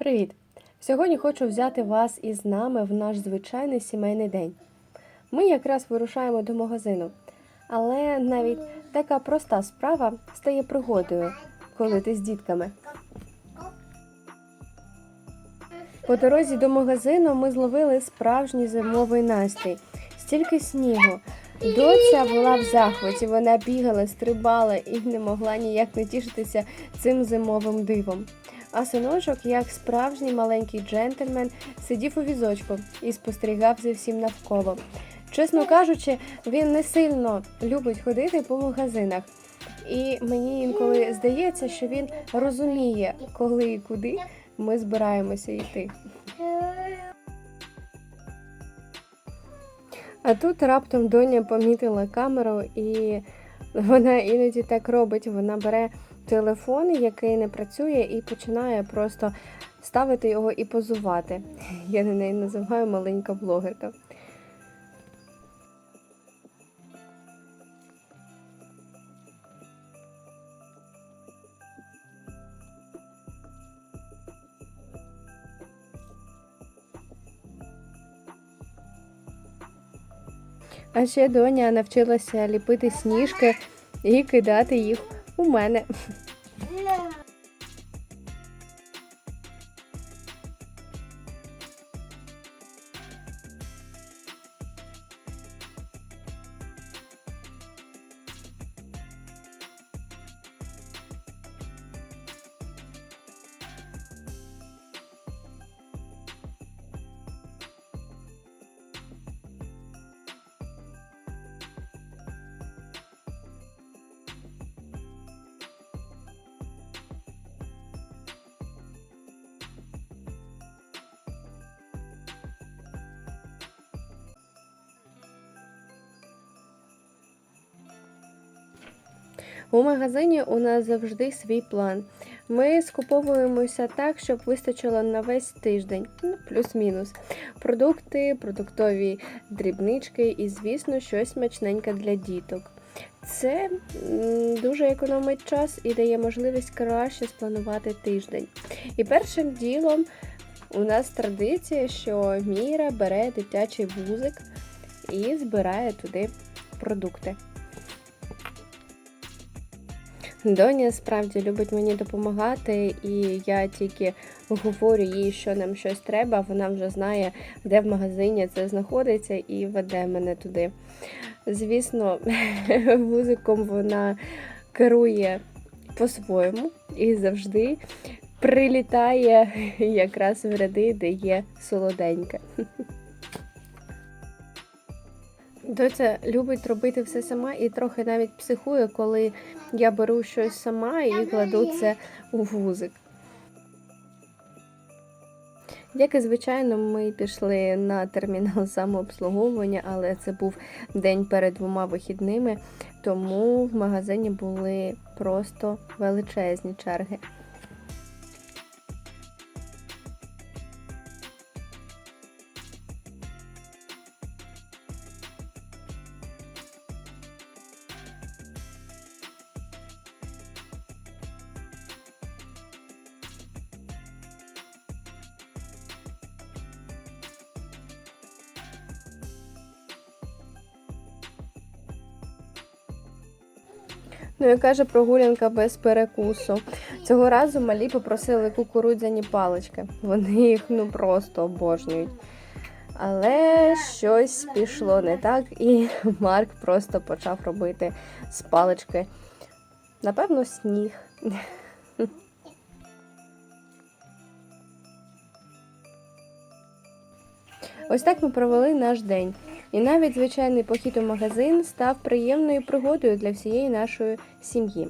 Привіт! Сьогодні хочу взяти вас із нами в наш звичайний сімейний день. Ми якраз вирушаємо до магазину, але навіть така проста справа стає пригодою, коли ти з дітками. По дорозі до магазину ми зловили справжній зимовий настрій. Стільки снігу. Доця була в захваті, вона бігала, стрибала і не могла ніяк не тішитися цим зимовим дивом. А синочок, як справжній маленький джентльмен, сидів у візочку і спостерігав за всім навколо. Чесно кажучи, він не сильно любить ходити по магазинах. І мені інколи здається, що він розуміє, коли і куди ми збираємося йти. А тут раптом доня помітила камеру, і вона іноді так робить. Вона бере телефон, який не працює, і починає просто ставити його і позувати. Я на неї називаю маленька блогерка. А ще доня навчилася ліпити сніжки і кидати їх у мене. У магазині у нас завжди свій план. Ми скуповуємося так, щоб вистачило на весь тиждень, ну, плюс-мінус. Продукти, продуктові дрібнички і, звісно, щось смачненьке для діток. Це дуже економить час і дає можливість краще спланувати тиждень. І першим ділом у нас традиція, що Міра бере дитячий вузик і збирає туди продукти. Доня справді любить мені допомагати, і я тільки говорю їй, що нам щось треба. Вона вже знає, де в магазині це знаходиться, і веде мене туди. Звісно, вузиком вона керує по-своєму і завжди прилітає якраз в ряди, де є солоденьке. Доця любить робити все сама і трохи навіть психує, коли я беру щось сама і кладу це у вузик. Як і звичайно, ми пішли на термінал самообслуговування, але це був день перед двома вихідними, тому в магазині були просто величезні черги. Ну, яка же прогулянка без перекусу. Цього разу малі попросили кукурудзяні палички. Вони їх ну просто обожнюють. Але щось пішло не так, і Марк просто почав робити з палички. Напевно, сніг. Ось так ми провели наш день. І навіть звичайний похід у магазин став приємною пригодою для всієї нашої сім'ї.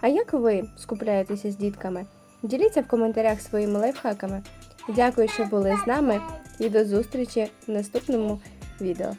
А як ви скупляєтеся з дітками? Діліться в коментарях своїми лайфхаками. Дякую, що були з нами, і до зустрічі в наступному відео.